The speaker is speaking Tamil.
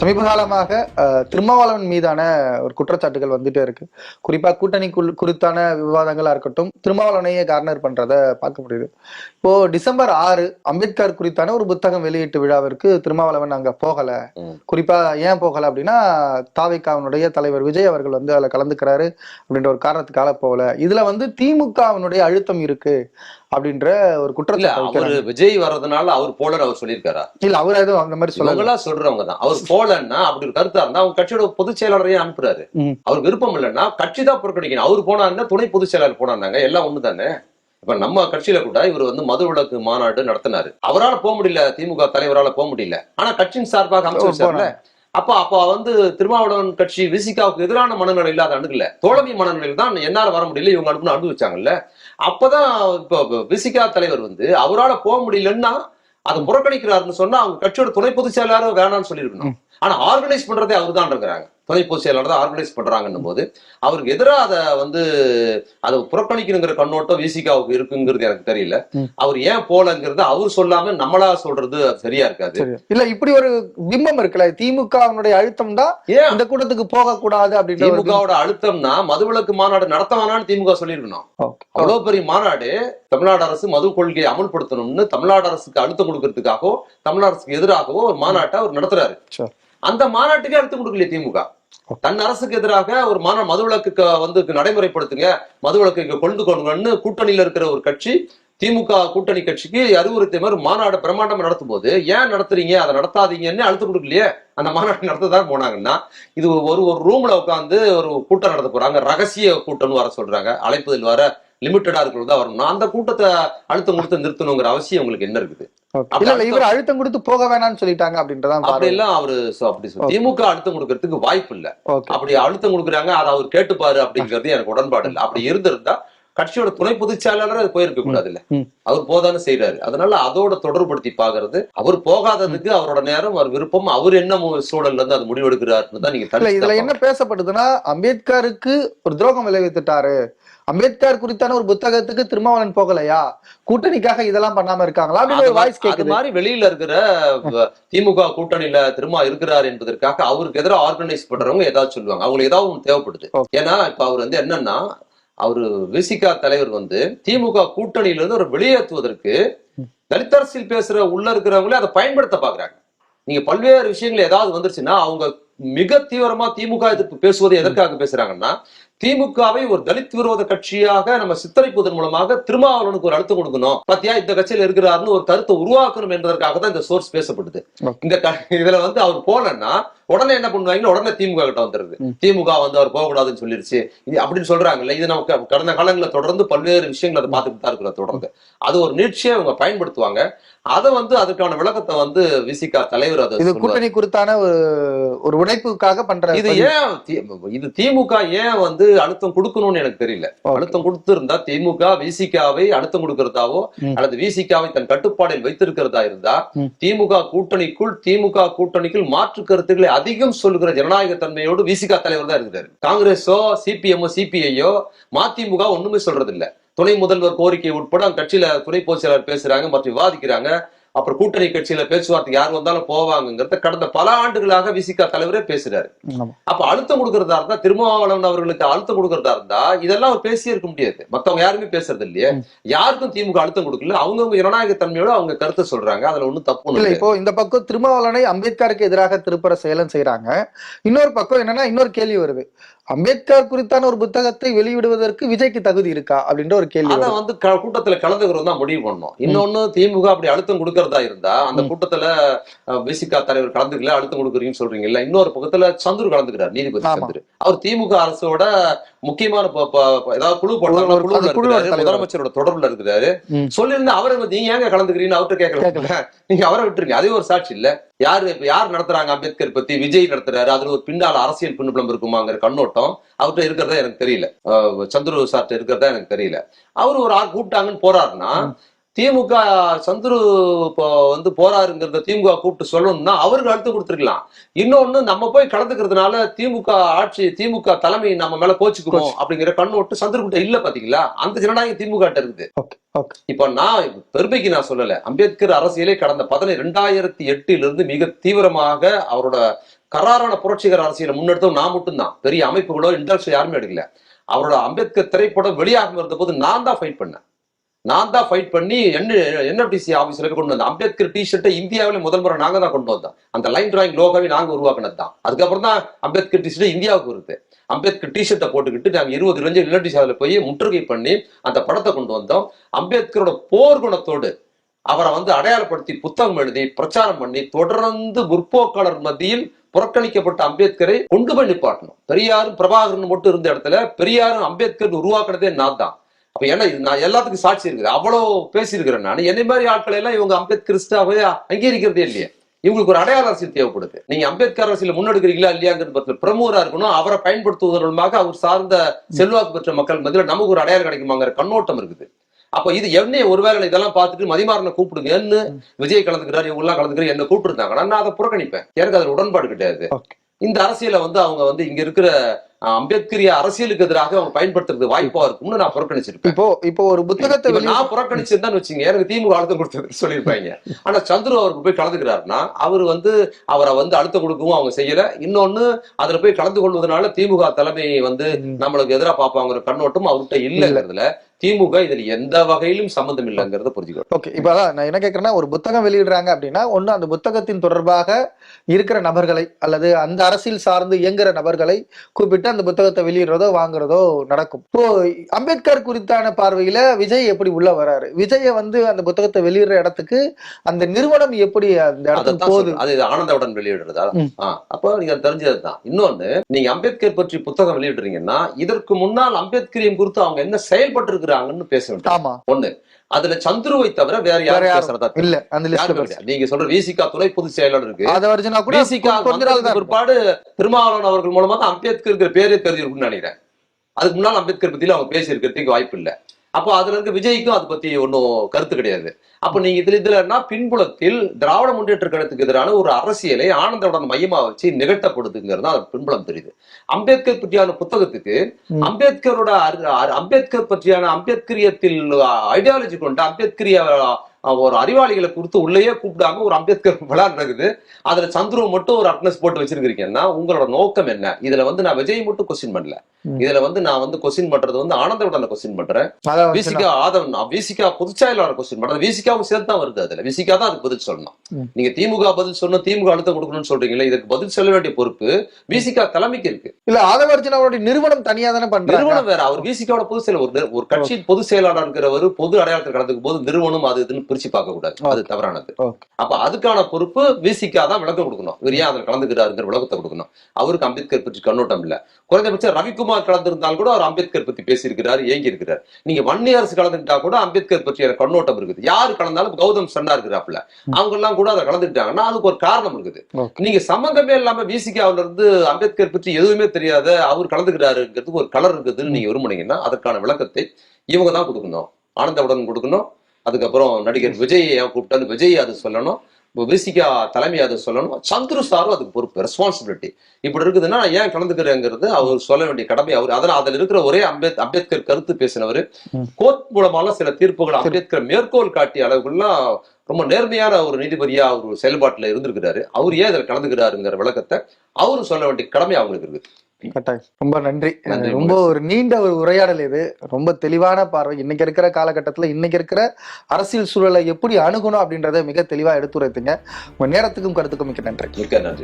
சமீப காலமாக திருமாவளவன் மீதான ஒரு குற்றச்சாட்டுகள் வந்துட்டே இருக்கு. குறிப்பா கூட்டணி குறித்தான விவாதங்களா இருக்கட்டும் திருமாவளவனையே கார்னர் பண்றத பார்க்க முடியுது. இப்போ டிசம்பர் ஆறு அம்பேத்கர் குறித்தான ஒரு புத்தகம் வெளியீட்டு விழாவிற்கு திருமாவளவன் அங்க போகல. குறிப்பா ஏன் போகல அப்படின்னா தாவிகாவினுடைய தலைவர் விஜய் அவர்கள் வந்து அதுல கலந்துக்கிறாரு அப்படின்ற ஒரு காரணத்துக்காக போகல. இதுல வந்து திமுகவினுடைய அழுத்தம் இருக்கு. அப்படின்ற ஒரு குற்றச்சாட்டு அவரு. விஜய் வர்றதுனால அவர் போலன்னு அவர் சொல்லியிருக்காரா? இல்ல அவர் எதுவும் அந்த மாதிரி சொல்லல. இவங்களா சொல்றவங்க தான் அவர் போலன்னா அப்படி ஒரு கருத்தா இருந்தா அவங்க கட்சியோட பொதுச் செயலாளரையும் அனுப்புறாரு. அவர் விருப்பம் இல்லைன்னா கட்சி தான் புறக்கணிக்கணும். அவர் போனாருன்னா துணை பொதுச் செயலாளர் போனாங்க எல்லாம் ஒண்ணுதானே? இப்ப நம்ம கட்சியில கூட இவர் வந்து மது விளக்கு மாநாடு நடத்தினாரு. அவரால போக முடியல திமுக தலைவரால போக முடியல. ஆனா கட்சியின் சார்பாக அமைச்சு அப்ப அப்ப வந்து திருமாவளவன் கட்சி விசிகாவுக்கு எதிரான மனநிலை இல்லாத அணுகல. தோழமை மனநிலையில் தான் என்னால வர முடியல இவங்க அனுப்புன அனுப்பி வச்சாங்கல்ல. அப்பதான் இப்போ விசிகா தலைவர் வந்து அவரால போக முடியலன்னா அதை புறக்கணிக்கிறாருன்னு சொன்னா அவங்க கட்சியோட துணை பொதுச் செயலாளர் வேணாம்னு சொல்லியிருக்கணும். ஆனா ஆர்கனைஸ் பண்றதே அவர் தான் இருக்கிறாங்க துணை பொதுச் செயலாளர் தான் ஆர்கனைஸ் பண்றாங்கன்னும் போது அவருக்கு எதிராக அதை வந்து அதை புறக்கணிக்கணுங்கிற கண்ணோட்டம் விசிகாவுக்கு இருக்குங்கிறது எனக்கு தெரியல. அவர் ஏன் போலங்கிறது அவர் சொல்லாம நம்மளா சொல்றது சரியா இருக்காது இல்ல இப்படி ஒரு பிம்பம் இருக்குல்ல திமுகவினுடைய அழுத்தம் தான் ஏன் இந்த கூட்டத்துக்கு போக கூடாது அப்படின்ற ஒரு திமுகவோட அழுத்தம்னா மதுவிலக்கு மாநாடு நடத்த வேணாம்னு திமுக சொல்லியிருக்கணும். அவ்வளவு பெரிய மாநாடு தமிழ்நாடு அரசு மது கொள்கையை அமல்படுத்தணும்னு தமிழ்நாடு அரசுக்கு அழுத்தம் கொடுக்கறதுக்காகவோ தமிழ்நாடு அரசுக்கு எதிராகவோ ஒரு மாநாட்டை அவர் நடத்துறாரு. அந்த மாநாட்டுக்கே அழுத்தம் கொடுக்கலையே திமுக. தன் அரசுக்கு எதிராக ஒரு மான மதுவிலக்கு வந்து நடைமுறைப்படுத்துங்க மதுவிலக்கு இங்க கொண்டு கொண்டுங்கன்னு கூட்டணியில இருக்கிற ஒரு கட்சி திமுக கூட்டணி கட்சிக்கு அறிவுறுத்திய மாதிரி மாநாடு பிரம்மாண்டம் நடத்தும் போது ஏன் நடத்துறீங்க? அதை நடத்தாதீங்கன்னு அழுத்தம் கொடுக்கலையே? அந்த மாநாடு நடத்ததான் போனாங்கன்னா இது ஒரு ஒரு ரூம்ல உட்காந்து ஒரு கூட்டம் நடத்த போறாங்க. ரகசிய கூட்டம்னு வர சொல்றாங்க. அழைப்பதில் வர லிமிட்டடா இருக்கிறது தான் வரணும். அந்த கூட்டத்தை அழுத்தம் கொடுத்து நிறுத்தணுங்கிற அவசியம் உங்களுக்கு என்ன இருக்குது? இல்ல அழுத்தம் இவர் அழுத்தம் கொடுத்து போக வேணாம்னு சொல்லிட்டாங்க அப்படின்றதான் அப்படி. எல்லாம் அவரு அப்படி திமுக அழுத்தம் கொடுக்கறதுக்கு வாய்ப்பு இல்ல. அப்படி அழுத்தம் கொடுக்குறாங்க அதை அவர் கேட்டுப்பாரு அப்படிங்கிறது எனக்கு உடன்பாடு இல்லை. அப்படி இருந்திருந்தா கட்சியோட துணை பொதுச் செயலாளர் அது போயிருக்க கூடாது இல்ல. அவர் போதானே செய்யறாரு அதனால அதோட தொடர்புபடுத்தி பாக்குறது அவர் போகாததுக்கு அவரோட நேரம் அவர் விருப்பம் அவர் என்ன சூழல்ல இருந்து அது முடிவெடுக்கிறாருன்னு தான் நீங்க இதுல என்ன பேசப்படுதுன்னா அம்பேத்கருக்கு ஒரு துரோகம் விளைவித்துட்டாரு. அம்பேத்கர் குறித்தான ஒரு புத்தகத்துக்கு திருமாவளவன் போகலையா? கூட்டணிக்காக இதெல்லாம் பண்ணாம இருக்காங்களா? அப்படின்னு அது ஒரு வாய்ஸ் கேக்குது. மாதிரி வெளியில இருக்கிற திமுக கூட்டணியில திரும்ப இருக்கிறார் என்பதற்காக அவருக்கு எதிராக ஆர்கனைஸ் பண்றவங்க ஏதாவது சொல்லுவாங்க. அவங்களுக்கு ஏதாவது ஒண்ணு தேவைப்படுது. ஏன்னா இப்ப அவர் வந்து என்னன்னா அவரு விசிகா தலைவர் வந்து திமுக கூட்டணியில இருந்து ஒரு வெளியேற்றுவதற்கு தலித் அரசியல் பேசுற உள்ள இருக்கிறவங்களே அதை பயன்படுத்த பாக்குறாங்க நீங்க பல்வேறு விஷயங்கள் ஏதாவது வந்துருச்சுன்னா அவங்க மிக தீவிரமா திமுக எதிர்ப்பு பேசுவது எதற்காக பேசுறாங்கன்னா திமுகவை ஒரு தலித் விரோத கட்சியாக நம்ம சித்தரிப்பதன் மூலமாக திருமாவளவனுக்கு ஒரு அழுத்தம் கொடுக்கணும் பாத்தியா இந்த கட்சியில இருக்கிறாருன்னு ஒரு கருத்தை உருவாக்கணும் என்பதற்காக தான் இந்த சோர்ஸ் பேசப்படுது. இந்த இதுல வந்து அவர் போலன்னா உடனே என்ன பண்ணுவாங்கன்னா உடனே திமுக கிட்ட வந்துருது. திமுக வந்து அவர் போகக்கூடாதுன்னு சொல்லிருச்சு இது அப்படின்னு சொல்றாங்கல்ல இது நமக்கு கடந்த காலங்களில் தொடர்ந்து பல்வேறு விஷயங்கள் அதை பார்த்துட்டு தான் இருக்கிற தொடர்ந்து அது ஒரு நீட்சியை அவங்க பயன்படுத்துவாங்க அதை வந்து அதுக்கான விளக்கத்தை வந்து விசிகா தலைவர் அதை இது. கூட்டணி குறித்தான ஒரு ஒரு உழைப்புக்காக பண்ற இது. ஏன் இது திமுக ஏன் வந்து அழுத்தம் கொடுக்கணும்னு எனக்கு தெரியல. அழுத்தம் கொடுத்து இருந்தா திமுக விசிகாவை அழுத்தம் கொடுக்கறதாவோ. அல்லது விசிகாவை தன் கட்டுப்பாடில் வைத்திருக்கிறதா இருந்தா. திமுக கூட்டணிக்குள் திமுக கூட்டணிக்குள் மாற்று கருத்துக்களை அதிகம் சொல்லுகிற ஜனநாயக தன்மையோடு விசிகா தலைவர் தான் இருக்கிறாரு காங்கிரஸோ சிபிஎம்மோ சிபிஐயோ மதிமுக ஒண்ணுமே சொல்றது இல்ல துணை முதல்வர் கோரிக்கை உட்பட அந்த கட்சியில துணை பொதுச் செயலாளர் பேசுறாங்க மற்றும் விவாதிக்கிறாங்க அப்புறம் கூட்டணி கட்சியில பேச்சுவார்த்தைக்கு யார் வந்தாலும் போவாங்கங்கிறத கடந்த பல ஆண்டுகளாக விசிகா தலைவரே பேசுறாரு. அப்ப அழுத்தம் கொடுக்கறதா இருந்தா திருமாவளவன் அவர்களுக்கு அழுத்தம் கொடுக்கறதா இருந்தா இதெல்லாம் அவர் பேசியே இருக்க முடியாது. மத்தவங்க யாருமே பேசுறது இல்லையே. யாருக்கும் திமுக அழுத்தம் கொடுக்கல. அவங்கவங்க ஜனநாயக தன்மையோட அவங்க கருத்தை சொல்றாங்க. அதுல ஒண்ணும் தப்பு இல்லை இப்போ இந்த பக்கம் திருமாவளவனை அம்பேத்கருக்கு எதிராக திருப்புற செயலும் செய்யறாங்க இன்னொரு பக்கம் என்னன்னா இன்னொரு கேள்வி வருது. அம்பேத்கர் குறித்தான ஒரு புத்தகத்தை வெளியிடுவதற்கு விஜய்க்கு தகுதி இருக்கா அப்படின்ற ஒரு கேள்வி வருது. வந்து கூட்டத்துல கலந்துக்கிறோம் தான் முடிவு பண்ணணும் இன்னொன்னு திமுக அப்படி அழுத்தம் கொடுக்கறதா இருந்தா அந்த. கூட்டத்துல விசிகா தலைவர் கலந்துக்கல அழுத்தம் கொடுக்குறீங்கன்னு சொல்றீங்கல்ல இன்னொரு பக்கத்துல சந்துரு கலந்துக்கிறார் நீதிபதி. சந்துரு அவர் திமுக அரசோட முக்கியமான ஏதாவது குழு தலைவர். முதலமைச்சரோட தொடர்புல இருக்கிறாரு. சொல்லியிருந்தா அவரை வந்து நீங்க ஏங்க கலந்துக்கிறீங்கன்னு அவர்கிட்ட கேட்கல. நீங்க அவரை விட்டுருங்க. அதே ஒரு சாட்சி இல்ல. யாரு இப்ப யார் நடத்துறாங்க அம்பேத்கர் பத்தி? விஜய் நடத்துறாரு. அதுல ஒரு பின்னால அரசியல் பின்புலம் இருக்குமாங்கிற கண்ணோட்டம் அவர்கிட்ட இருக்கிறதா எனக்கு தெரியல. சந்துரு சார்ட்ட இருக்கிறதா எனக்கு தெரியல. அவர் ஒரு ஆள் கூப்பிட்டாங்கன்னு போறாருன்னா திமுக சந்துரு இப்போ வந்து போறாருங்கிறத திமுக கூப்பிட்டு சொல்லணும்னா அவருக்கு அழுத்தம் கொடுத்துருக்கலாம். இன்னொன்னு நம்ம போய் கலந்துக்கிறதுனால திமுக ஆட்சி திமுக தலைமை நம்ம மேல கோச்சுக்குமோ அப்படிங்கிற கண்ணோட்டு சந்துரு கிட்ட இல்ல பாத்தீங்களா? அந்த ஜனநாயகம் திமுக இருக்குது. இப்ப நான் பெருமைக்கு நான் சொல்லல. அம்பேத்கர் அரசியலே கடந்த பதினை ரெண்டாயிரத்தி எட்டிலிருந்து மிக தீவிரமாக அவரோட கராரான புரட்சிகர அரசியலை முன்னெடுத்தோம் நான் மட்டும்தான். பெரிய அமைப்புகளோ இண்டஸ்ட்ரி யாருமே எடுக்கல. அவரோட அம்பேத்கர் திரைப்படம் வெளியாகும் இருந்த போது நான் தான் ஃபைட் பண்ணேன். நான் தான் ஃபைட் பண்ணி என்ன என்எஃப்டிசி ஆஃபீஸில் கொண்டு வந்தேன். அம்பேத்கர் டி ஷர்ட்டை முதல் முறை நாங்கள் தான் கொண்டு வந்தோம். அந்த லைன் டிராயிங் லோகாவே நாங்கள் உருவாக்கினது தான். அதுக்கப்புறம் தான் அம்பேத்கர் டி ஷர்ட் இந்தியாவுக்கு வருது. அம்பேத்கர் டி ஷர்ட்டை போட்டுக்கிட்டு நாங்கள் இருபது ரஞ்சு என்எஃப்டிசி போய் முற்றுகை பண்ணி அந்த படத்தை கொண்டு வந்தோம். அம்பேத்கரோட போர் குணத்தோடு அவரை வந்து அடையாளப்படுத்தி புத்தகம் எழுதி பிரச்சாரம் பண்ணி தொடர்ந்து முற்போக்காளர் மத்தியில் புறக்கணிக்கப்பட்ட அம்பேத்கரை கொண்டு போய் நிப்பாட்டணும். பெரியாரும் பிரபாகரன் மட்டும் இருந்த இடத்துல பெரியாரும் அம்பேத்கர் உருவாக்குனதே நான் தான். அப்ப ஏன்னா இது நான் எல்லாத்துக்கும் சாட்சி இருக்குது. அவ்வளவு பேசியிருக்கிறேன் நான். என்னை மாதிரி ஆட்களை எல்லாம் இவங்க அம்பேத்கரிஸ்டாவே அங்கீகரிக்கிறதே இல்லையே. இவங்களுக்கு ஒரு அடையாள அரசியல் தேவைப்படுது. நீங்க அம்பேத்கர் அரசியல் முன்னெடுக்கிறீங்களா இல்லையாங்கிறது பத்தில பிரமுகரா இருக்கணும். அவரை பயன்படுத்துவதன் மூலமாக அவர் சார்ந்த செல்வாக்கு பெற்ற மக்கள் மத்தியில் நமக்கு ஒரு அடையாளம் கிடைக்குமாங்கிற கண்ணோட்டம் இருக்குது. அப்ப இது என்னைய ஒருவேளை இதெல்லாம் பார்த்துட்டு மதிமாறனை கூப்பிடுங்கன்னு விஜய் கலந்துக்கிறாரு இவங்க எல்லாம் கலந்துக்கிறாரு என்ன கூப்பிட்டுருந்தாங்கன்னா நான் அதை புறக்கணிப்பேன். எனக்கு அதுல உடன்பாடு கிடையாது. இந்த அரசியலை வந்து அவங்க வந்து இங்க இருக்கிற அம்பேத்கரிய அரசியலுக்கு எதிராக அவங்க பயன்படுத்துறது வாய்ப்பா இருக்கும்னு நான் புறக்கணிச்சிருப்பேன். இப்போ இப்போ ஒரு புத்தகத்தை நான் புறக்கணிச்சிருந்தான்னு வச்சுங்க எனக்கு திமுக அழுத்தம் கொடுத்தது சொல்லியிருப்பாங்க. ஆனா சந்துரு அவருக்கு போய் கலந்துக்கிறாருன்னா அவர் வந்து அவரை வந்து அழுத்தம் கொடுக்கவும் அவங்க செய்யல. இன்னொன்னு அதுல போய் கலந்து கொள்வதனால திமுக தலைமை வந்து. நம்மளுக்கு எதிராக பார்ப்பாங்கிற கண்ணோட்டம் அவர்கிட்ட இல்லைங்கிறதுல திமுக இதுல எந்த வகையிலும் சம்பந்தம் இல்லைங்கிறத புரிஞ்சுக்கணும். ஓகே இப்போ அதான் நான் என்ன கேட்கறேன்னா ஒரு புத்தகம் வெளியிடுறாங்க அப்படின்னா ஒண்ணு அந்த புத்தகத்தின் தொடர்பாக இருக்கிற நபர்களை அல்லது அந்த அரசியல் சார்ந்து இயங்குற நபர்களை கூப்பிட்டு அந்த புத்தகத்தை வெளியிடுறதோ வாங்குறதோ நடக்கும். இப்போ அம்பேத்கர் குறித்தான பார்வையில விஜய் எப்படி உள்ள வராரு? விஜய வந்து அந்த புத்தகத்தை வெளியிடுற இடத்துக்கு அந்த நிறுவனம் எப்படி அந்த இடத்துக்கு போகுது. அது ஆனந்தவுடன் வெளியிடுறதா அப்போ நீங்க தெரிஞ்சதுதான். இன்னொன்னு நீங்க அம்பேத்கர் பற்றி புத்தகம் வெளியிடுறீங்கன்னா இதற்கு முன்னால் அம்பேத்கரியம் குறித்து அவங்க என்ன செயல்பட்டு இருக்கிறாங்கன்னு பேச வேண்டும். ஆமா. ஒண்ணு அதுல சந்துருவை தவிர வேற யாரும் பேசுறதா இல்ல அந்த லிஸ்ட். நீங்க சொல்ற விசிகா துணை பொதுச் செயலாளர் இருக்கு. பிற்பாடு திருமாவளவன் அவர்கள் மூலமா தான் அம்பேத்கர் பேரே தெரிஞ்சிருக்கும்னு நினைக்கிறேன். அதுக்கு முன்னால் அம்பேத்கர் பத்தியில அவங்க பேசி இருக்கிறதுக்கு வாய்ப்பு இல்லை அப்போ அதுல இருக்க விஜய்க்கும் அதை பத்தி ஒன்றும் கருத்து கிடையாது. அப்ப நீங்க இதுல இதுலன்னா பின்புலத்தில் திராவிட முன்னேற்ற கழகத்துக்கு எதிரான ஒரு அரசியலை ஆனந்தவுடன் மையமா வச்சு நிகழ்த்தப்படுதுங்கிறது தான் பின்புலம் தெரியுது. அம்பேத்கர் பற்றியான புத்தகத்துக்கு. அம்பேத்கரோட அம்பேத்கர் பற்றியான அம்பேத்கரியத்தில் ஐடியாலஜி கொண்ட அம்பேத்கரிய ஒரு அறிவாளிகளை குறித்து உள்ளேயே கூப்பிடாம ஒரு அம்பேத்கர் நடக்குது. அதுல சந்துரு மட்டும் ஒரு அட்னஸ் போட்டு வச்சிருக்கீங்கன்னா உங்களோட நோக்கம் என்ன? இதுல வந்து நான் விஜய் மட்டும் கொஸ்டின் பண்ணல. இதுல வந்து நான் வந்து கொஸ்டின் பண்றது வந்து ஆனந்தவுடன கொஸ்டின் பண்றேன். விசிகா ஆதவன் விசிகா பொதுச்செயலாளர் கொஸ்டின் பண்றது விசிகாவும் சேர்த்து தான் வருது அதுல. விசிகா தான் அதுக்கு பதில் சொல்லணும். நீங்க திமுக பதில் சொல்லணும் திமுக அழுத்தம் கொடுக்கணும்னு சொல்றீங்களா இதுக்கு பதில் சொல்ல வேண்டிய பொறுப்பு விசிகா தலைமைக்கு இருக்கு. இல்ல ஆதவர்ஜன் அவருடைய நிறுவனம் தனியா தானே பண்றாங்க? நிறுவனம் வேற. அவர் விசிகாவோட பொதுச் செயலர் ஒரு கட்சியின் பொதுச் செயலாளர் இருக்கிறவர் பொது அடையாளத்தில் கலந்துக்கும் போது நிறுவனம் அது இதுன்னு பிரிச்சு பார்க்க கூடாது அது தவறானது. அப்ப அதுக்கான பொறுப்பு விசிகா தான் விளக்கம் கொடுக்கணும். இவர் ஏன் அதில் கலந்துக்கிறாருங்கிற விளக்கத்தை கொடுக்கணும். அவருக்கு அம்பேத்கர் பற்றி கண்ணோட்டம் இல்ல. குறைந்தபட்சம் ரவிக்குமார் கலந்திருந்தால் கூட அவர் அம்பேத்கர் பத்தி பேசியிருக்கிறார் ஏங்கி இருக்கிறார் நீங்க வன்னி அரசு கலந்துக்கிட்டா கூட அம்பேத்கர் பற்றிய கண்ணோட்டம் இருக்குது. யாரு கலந்தாலும் கௌதம் சன்னா இருக்கிறாப்புல. அவங்க எல்லாம் கூட அதை கலந்துக்கிட்டாங்கன்னா அதுக்கு ஒரு காரணம் இருக்குது. நீங்க சம்பந்தமே இல்லாம விசிகாவில இருந்து அம்பேத்கர் பற்றி எதுவுமே தெரியாத அவர் கலந்துக்கிறாருங்கிறதுக்கு ஒரு கலர் இருக்குதுன்னு நீங்க விரும்புனீங்கன்னா அதற்கான விளக்கத்தை இவங்க தான் கொடுக்கணும். ஆனந்தவுடன் கொடுக்கணும். அதுக்கப்புறம் நடிகர் விஜய் ஏன் கூப்பிட்டாலும் விஜய் அது சொல்லணும் விசிகா தலைமை அது சொல்லணும் சந்துரு சாரும் அதுக்கு பொறுப்பு ரெஸ்பான்சிபிலிட்டி இப்படி இருக்குதுன்னா ஏன் கலந்துக்கிறேங்கிறது அவர் சொல்ல வேண்டிய கடமை. அவர் அதில் அதில் இருக்கிற ஒரே அம்பேத் அம்பேத்கர் கருத்து பேசினவர். கோர்ட் மூலமான சில தீர்ப்புகள் அம்பேத்கர் மேற்கோள் காட்டிய அளவுக்குலாம் ரொம்ப நேர்மையான ஒரு நீதிபதியா அவர் செயல்பாட்டுல இருந்திருக்கிறாரு. அவர் ஏன் இதில் கலந்துக்கிறாருங்கிற விளக்கத்தை அவரு சொல்ல வேண்டிய கடமை அவங்களுக்கு இருக்கு கட்டாயம். ரொம்ப நன்றி. ரொம்ப ஒரு நீண்ட ஒரு உரையாடல் இது. ரொம்ப தெளிவான பார்வை. இன்னைக்கு இருக்கிற காலகட்டத்துல இன்னைக்கு இருக்கிற அரசியல் சூழலை எப்படி அணுகணும் அப்படின்றத மிக தெளிவா எடுத்துரைத்தீங்க. உங்க நேரத்துக்கும் கருத்துக்கும் மிக்க நன்றி. மிக்க நன்றி.